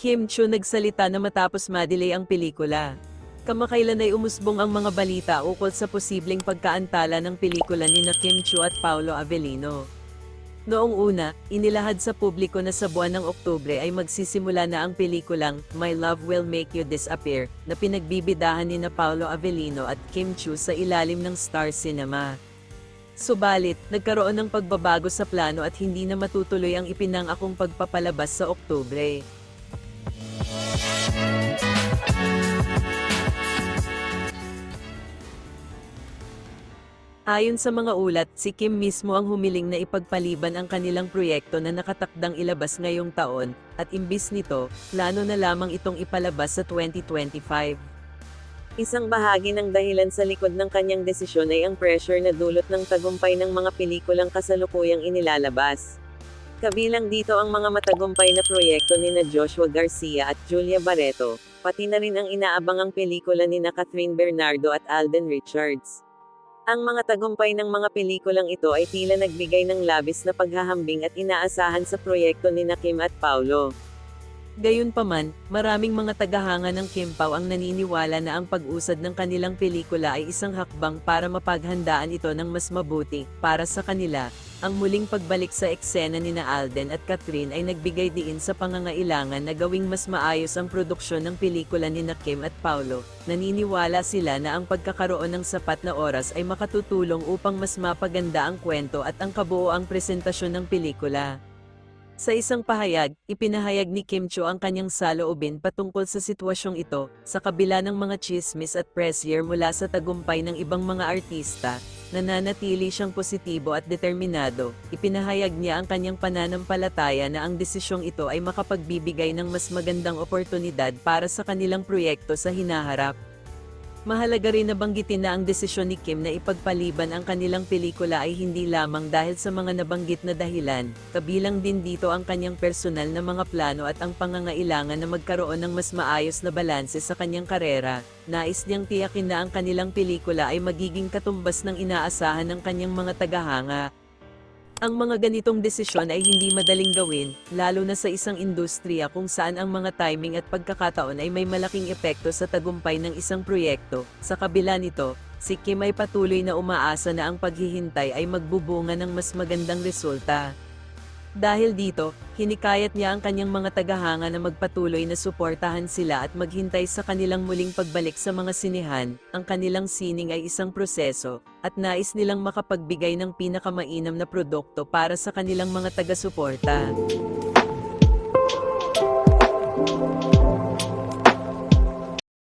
Kim Chu nagsalita na matapos madelay ang pelikula. Kamakailan ay umusbong ang mga balita ukol sa posibleng pagkaantala ng pelikula ni na Kim Chu at Paolo Avellino. Noong una, inilahad sa publiko na sa buwan ng Oktubre ay magsisimula na ang pelikulang My Love Will Make You Disappear na pinagbibidahan ni na Paolo Avellino at Kim Chu sa ilalim ng Star Cinema. Subalit, nagkaroon ng pagbabago sa plano at hindi na matutuloy ang ipinangakong pagpapalabas sa Oktubre. Ayon sa mga ulat, si Kim mismo ang humiling na ipagpaliban ang kanilang proyekto na nakatakdang ilabas ngayong taon, at imbis nito, plano na lamang itong ipalabas sa 2025. Isang bahagi ng dahilan sa likod ng kanyang desisyon ay ang pressure na dulot ng tagumpay ng mga pelikulang kasalukuyang inilalabas. Kabilang dito ang mga matagumpay na proyekto ni na Joshua Garcia at Julia Barreto, pati na rin ang inaabangang pelikula ni na Catherine Bernardo at Alden Richards. Ang mga tagumpay ng mga pelikulang ito ay tila nagbigay ng labis na paghahambing at inaasahan sa proyekto ni na Kim at Paulo. Gayunpaman, maraming mga tagahanga ng Kim Pao ang naniniwala na ang pag-usad ng kanilang pelikula ay isang hakbang para mapaghandaan ito ng mas mabuti para sa kanila. Ang muling pagbalik sa eksena ni na Alden at Catherine ay nagbigay diin sa pangangailangan na gawing mas maayos ang produksyon ng pelikula ni na Kim at Paulo. Naniniwala sila na ang pagkakaroon ng sapat na oras ay makatutulong upang mas mapaganda ang kwento at ang kabuoang presentasyon ng pelikula. Sa isang pahayag, ipinahayag ni Kim Cho ang kanyang saloobin patungkol sa sitwasyong ito, sa kabila ng mga chismis at pressure mula sa tagumpay ng ibang mga artista, nananatili siyang positibo at determinado, ipinahayag niya ang kanyang pananampalataya na ang desisyong ito ay makapagbibigay ng mas magandang oportunidad para sa kanilang proyekto sa hinaharap. Mahalaga rin na banggitin na ang desisyon ni Kim na ipagpaliban ang kanilang pelikula ay hindi lamang dahil sa mga nabanggit na dahilan, kabilang din dito ang kanyang personal na mga plano at ang pangangailangan na magkaroon ng mas maayos na balanse sa kanyang karera. Nais niyang tiyakin na ang kanilang pelikula ay magiging katumbas ng inaasahan ng kanyang mga tagahanga. Ang mga ganitong desisyon ay hindi madaling gawin, lalo na sa isang industriya kung saan ang mga timing at pagkakataon ay may malaking epekto sa tagumpay ng isang proyekto. Sa kabila nito, si Kim ay patuloy na umaasa na ang paghihintay ay magbubunga ng mas magandang resulta. Dahil dito, hinikayat niya ang kanyang mga tagahanga na magpatuloy na suportahan sila at maghintay sa kanilang muling pagbalik sa mga sinihan. Ang kanilang sining ay isang proseso, at nais nilang makapagbigay ng pinakamainam na produkto para sa kanilang mga taga-suporta.